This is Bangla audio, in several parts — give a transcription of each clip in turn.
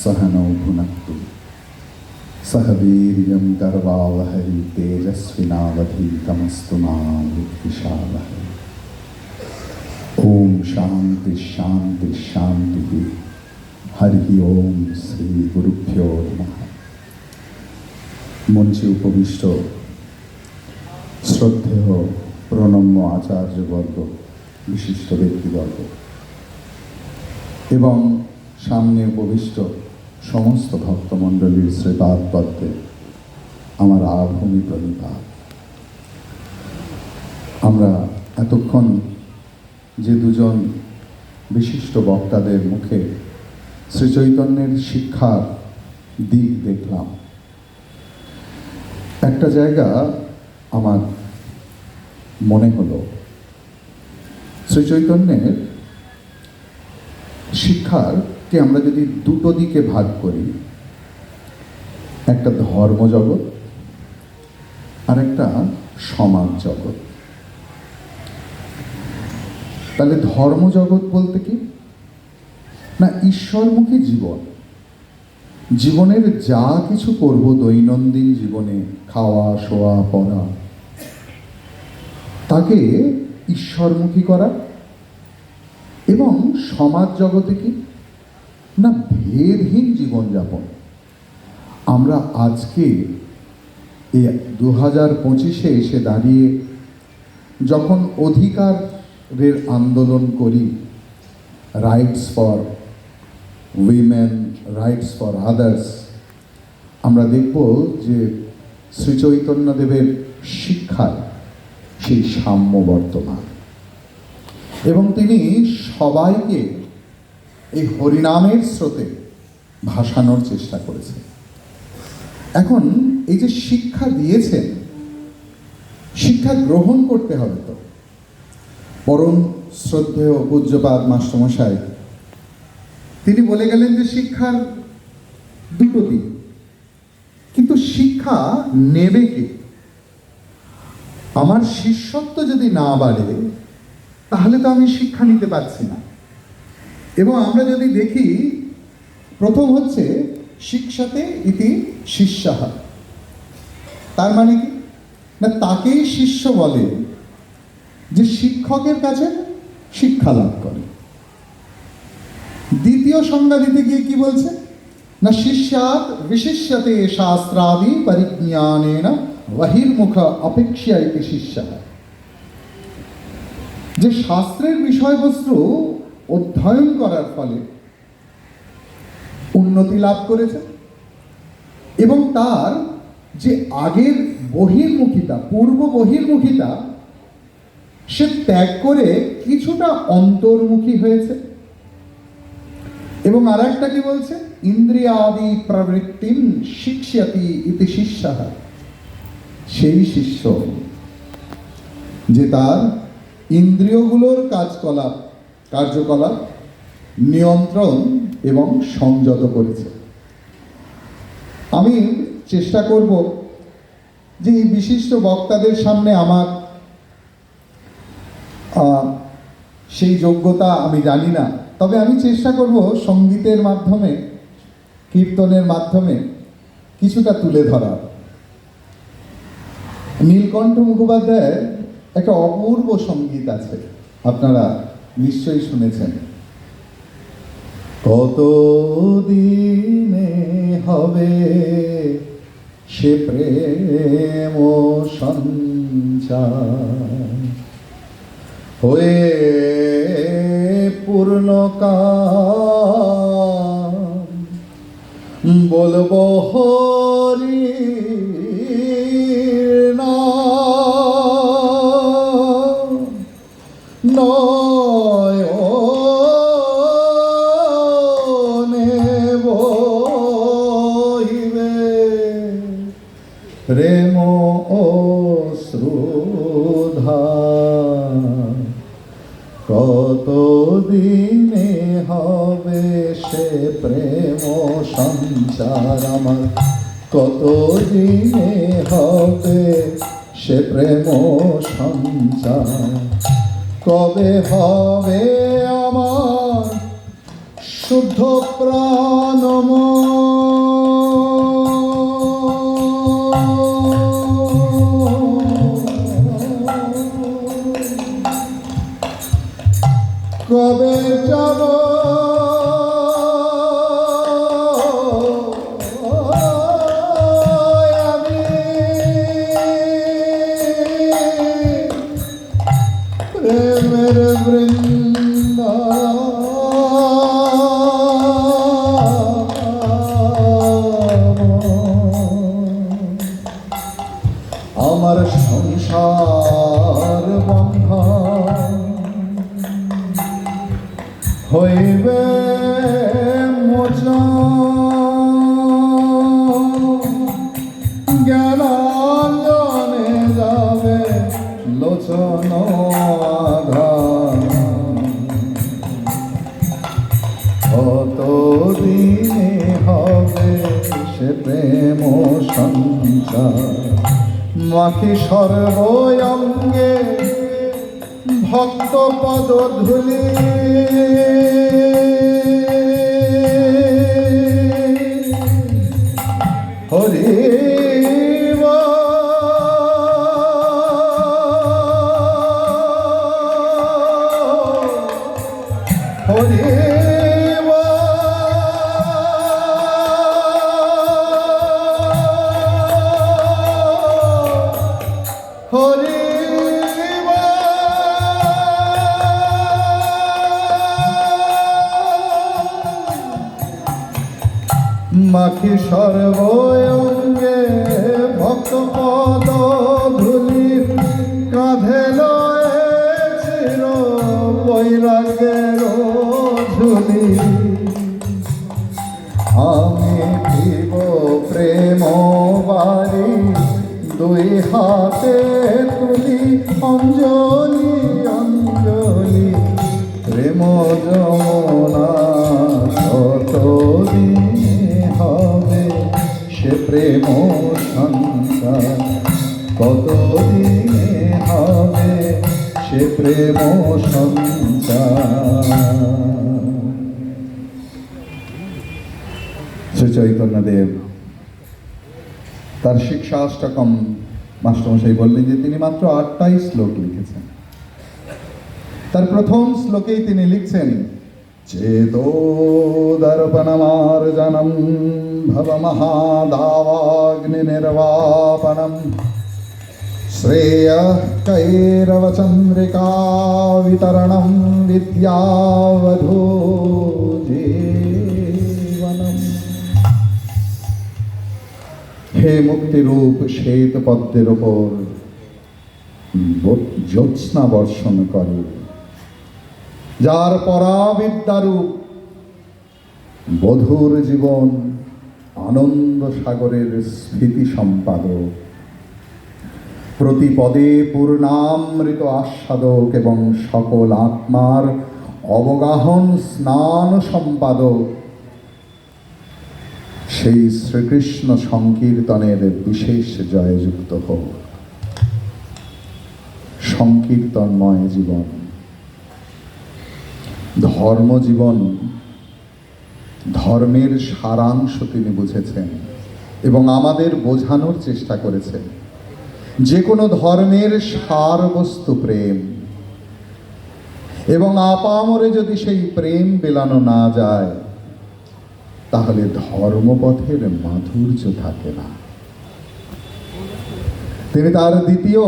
सहनौ भुनक्तु सह वीर्यं गर्वावहै तेजस्विनावधीतमस्तु मा विद्विषावहै ॐ शान्ति शान्ति शान्तिः হরি ওম শ্রী গুরুভ্যো নমঃ মঞ্চে উপবিষ্ট শ্রদ্ধেয় প্রণম্য আচার্যবর্গ বিশিষ্ট ব্যক্তিবর্গ এবং সামনে উপবিষ্ট সমস্ত ভক্তমণ্ডলীর পদ্মে আমার আভূমি প্রণিপাত আমরা এতক্ষণ যে দুজন বিশিষ্ট বক্তাদের মুখে শ্রীচৈতন্যের শিক্ষার দিক দেখলাম, একটা জায়গা আমার মনে হলো শ্রীচৈতন্যের শিক্ষারকে আমরা যদি দুটো দিকে ভাগ করি, একটা ধর্ম জগৎ আর একটা সমাজ জগৎ। তাহলে ধর্ম জগৎ বলতে কি? না, ঈশ্বরমুখী জীবন। জীবনের যা কিছু করব দৈনন্দিন জীবনে, খাওয়া, শোয়া, পড়া, তাকে ঈশ্বরমুখী করা। এবং সমাজ জগতে কি? না ভেদহীন জীবনযাপন। আমরা আজকে এ দু হাজার পঁচিশে এসে দাঁড়িয়ে যখন অধিকারের আন্দোলন করি rights for women rights for others আমরা দেখব যে শ্রীচৈতন্যদেবের শিক্ষায় সেই সাম্য বর্তমান। এবং তিনি সবাইকে এই হরিনামের স্রোতে ভাসানোর চেষ্টা করেছে। এখন এই যে শিক্ষা দিয়েছেন, শিক্ষা গ্রহণ করতে হবে তো। পরম শ্রদ্ধেয় পূজ্যপাদ মাস্টারমশাই তিনি বলে গেলেন যে শিক্ষার দুটো দিক। কিন্তু শিক্ষা নেবে কে? আমার শিষ্যত্ব যদি না বাড়ে, তাহলে তো আমি শিক্ষা নিতে পারছি না। এবং আমরা যদি দেখি, প্রথম হচ্ছে, শিক্ষাতে ইতি শিষ্যাহ তার মানে কি? না, তাকেই শিষ্য বলে যে শিক্ষকের কাছে শিক্ষা লাভ করে। দ্বিতীয় সংজ্ঞা দিতে গিয়ে কি বলছে? না শিষ্যাত বিশিষ্যতে শাস্ত্রাদি পরিজ্ঞানেন বহির্মুখ অপেক্ষা ইতি শিষ্য। যে শাস্ত্রের বিষয়বস্তু অধ্যয়ন করার ফলে উন্নতি লাভ করেছে। এবং তার যে আগের বহির্মুখিতা, পূর্ব বহির্মুখিতা, সে ত্যাগ করে কিছুটা অন্তর্মুখী হয়েছে। এবং আর একটা কি বলছে? ইন্দ্রিয়াদি প্রবৃত্তিম শিক্ষ্যতি ইতি শিষ্য। সেই শিষ্য যে তার ইন্দ্রিয়গুলোর কাজকলাপ কার্যকলাপ, নিয়ন্ত্রণ এবং সংযত করেছে। আমি চেষ্টা করব যে এই বিশিষ্ট বক্তাদের সামনে আমার সেই যোগ্যতা আমি জানি না। তবে আমি চেষ্টা করব সঙ্গীতের মাধ্যমে, কীর্তনের মাধ্যমে কিছুটা তুলে ধরার। নীলকণ্ঠ মুখোপাধ্যায়ের একটা অপূর্ব সংগীত আছে, আপনারা নিশ্চয়ই শুনেছেন। কত দিনে হবে সে প্রেম সঞ্চার? হয়ে পূর্ণকাম বলব হরি সঞ্চার আমার কত দিনে হবে সে প্রেম সঞ্চার? কবে হবে আমার শুদ্ধ প্রাণম কবে যাব লোচন কত দিনে হবে সে প্রেম সঞ্চার মাকে সর্বঙ্গে ভক্ত পদ ধুলি মাখি সর্বঙ্গে ভক্ত পদ ধুলি কাঁধে লয়েছিল বৈরাগের আমি দিব প্রেম বাড়ি দুই হাতে তুলি অঞ্জলি অঞ্জলি। প্রেম যমুনা কত দিনে হবে? সে প্রেম সংসার কত দিনে হবে? সে প্রেম সংসার চৈতন্যদেব। তার শিক্ষাষ্টকম মাস্টারমশাই বললেন যে, তিনি মাত্র আটটাই শ্লোক লিখেছেন। তার প্রথম শ্লোকেই তিনি লিখছেন, চেতো দর্পণমার জনম ভব মহাদাবাগ্নি নির্বাপনম হে মুক্তিরূপ শ্বেত পদ্মের ওপর জ্যোৎস্না বর্ষণ করে। যার পরাবিদ্যারূপ বধুর জীবন আনন্দ সাগরের স্মৃতি সম্পাদক। প্রতি পদে পূর্ণামৃত আস্বাদক এবং সকল আত্মার অবগাহন স্নান সম্পাদক। সেই শ্রীকৃষ্ণ সংকীর্তনের বিশেষ জয়যুক্ত হোক। সংকীর্তনময় জীবন, ধর্মজীবন, ধর্মের সারাংশ তিনি বুঝেছেন এবং আমাদের বোঝানোর চেষ্টা করেছেন। যে কোনো ধর্মের সারবস্তু প্রেম। এবং আপামরে যদি সেই প্রেম বেলানো না যায় তাহলে ধর্মপথের মাধুর্য থাকে না। তিনি তার দ্বিতীয়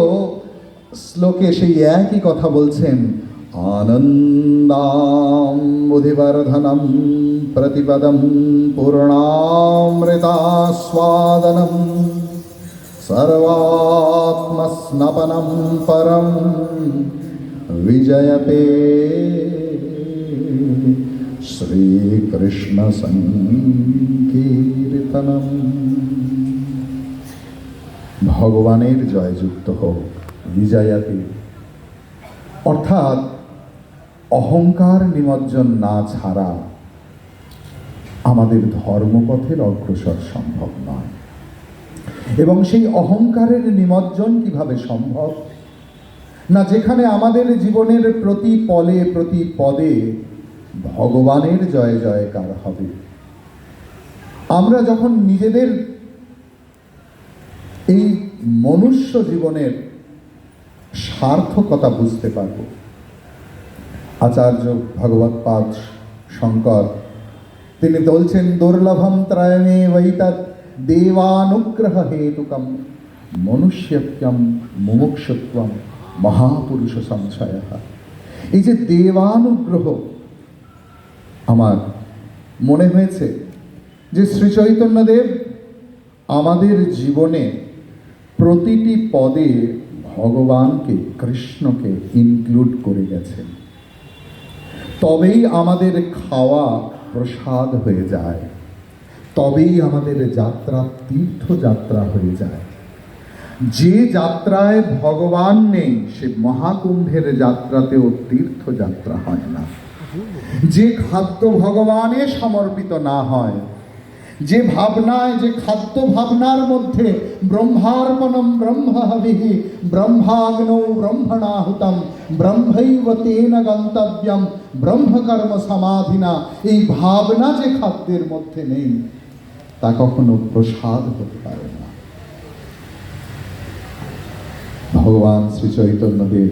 শ্লোকে সেই একই কথা বলছেন, আনন্দাম বুধিবর্ধনম প্রতিপদম পূর্ণামৃতাস্বাদনম সর্বাত্মস্নপনম পরম। বিজয়তে শ্রীকৃষ্ণ সংকীর্তনম ভগবানের জয়যুক্ত হোক, বিজয়াতে। অর্থাৎ অহংকার নিমজ্জন না ছাড়া আমাদের ধর্মপথের অগ্রসর সম্ভব নয়। এবং সেই অহংকারের নিমজ্জন কীভাবে সম্ভব? না, যেখানে আমাদের জীবনের প্রতি পলে, প্রতি পদে ভগবানের জয় জয়কার হবে। আমরা যখন নিজেদের এই মনুষ্য জীবনের সার্থকতা বুঝতে পারব, আচার্য ভগবৎ পাদ শঙ্কর, তিনি বলছেন, দুর্লভম ত্রয়মে বৈতৎ দেবানুগ্রহ হেতুকম মনুষ্যত্বম মুমুক্ষত্বম মহাপুরুষ সংশয় এই যে দেবানুগ্রহ আমার মনে হয়েছে যে শ্রী চৈতন্যদেব আমাদের জীবনে প্রতিটি পদে ভগবানকে, কৃষ্ণকে ইনক্লুড করে গেছেন। তবেই আমাদের খাওয়া প্রসাদ হয়ে যায়। তবেই আমাদের যাত্রা, তীর্থযাত্রা হয়ে যায়। যে যাত্রায় ভগবান নেই, সে মহাকুম্ভের যাত্রাতেও তীর্থযাত্রা হয় না। যে খাদ্য ভগবানে সমর্পিত না হয়, যে ভাবনায়, যে খাদ্য ভাবনার মধ্যে ব্রহ্মার্পণম ব্রহ্মহবিহি ব্রহ্মাগ্নৌ ব্রহ্মণাহুতম ব্রহ্মৈব তেন গন্তব্যম ব্রহ্মকর্ম সমাধিনা। এই ভাবনা যে খাদ্যের মধ্যে নেই, তা কখনো প্রসাদ হতে পারে না। ভগবান শ্রী চৈতন্যদেব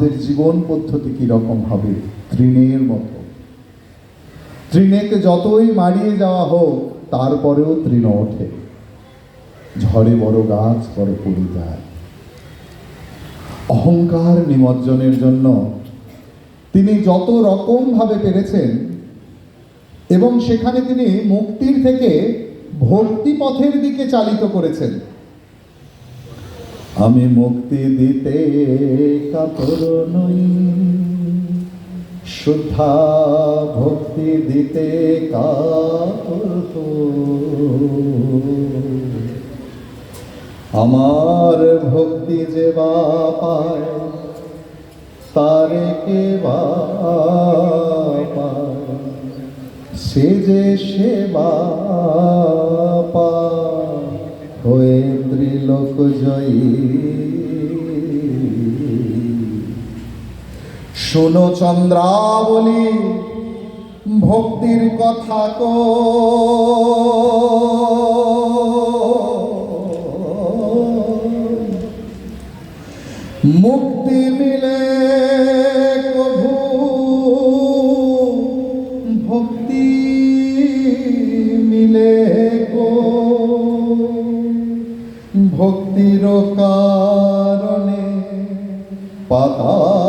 আমাদের জীবন পদ্ধতি কীরকম হবে? তৃণের মতো। তৃণেকে যতই মারিয়ে যাওয়া হোক, তারপরেও তৃণ ওঠে। ঝড়ে বড় গাছ, বড় পড়ে যায়। অহংকার নিমজ্জনের জন্য তিনি যত রকম ভাবে পেরেছেন, এবং সেখানে তিনি মুক্তির থেকে ভক্তি পথের দিকে চালিত করেছেন। আমি মুক্তি দিতে কাতর নই। শুদ্ধা ভক্তি দিতে কাতর আমার ভক্তি যে বা পায়, তারে কে বা সে যে সেবা পায়, হয়ে ত্রিলোক জয়ী। শোনো চন্দ্রাবলী ভক্তির কথা কো। মুক্তি মিলে ভক্তির কারণে পাতাল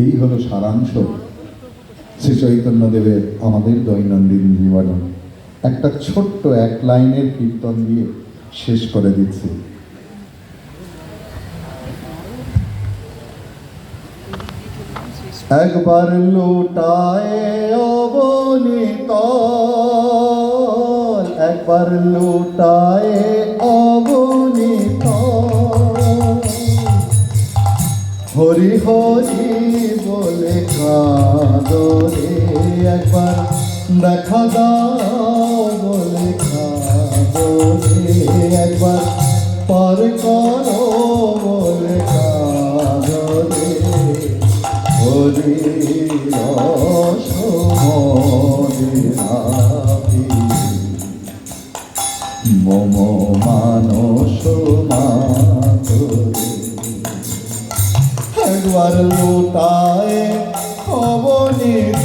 এই হলো সারাংশ। শ্রী চৈতন্যদেবের আমাদের দৈনন্দিন জীবনে। একটা ছোট্ট এক লাইনের কীর্তন দিয়ে শেষ করে দিচ্ছি। একবার লুটায় অবনীত, একবার লুটায় অগণিত হরি হরি বলে কাদরে একবার। দেখা দাও বলে কাদরে একবার। পার করো বলে কাদরে হরি রস মম মানস একবার লুটায় অবনীত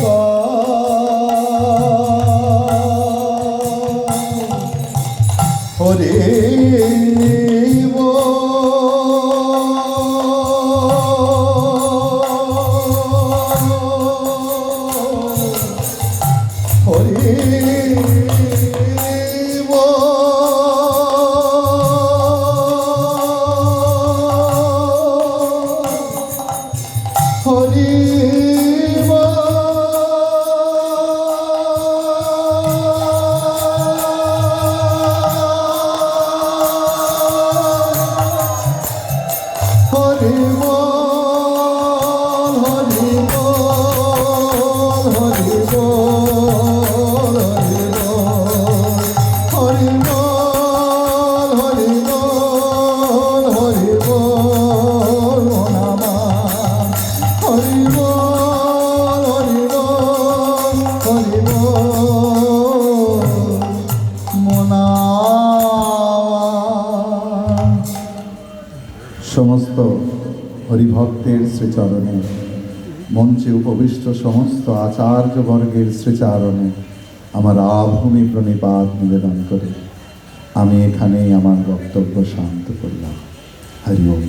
হরিভক্তের শ্রীচরণে। মঞ্চে উপবিষ্ট সমস্ত আচার্যবর্গের শ্রীচারণে আমার আভূমি প্রণিপাত নিবেদন করে। আমি এখানেই আমার বক্তব্য শান্ত করলাম। হরি ওম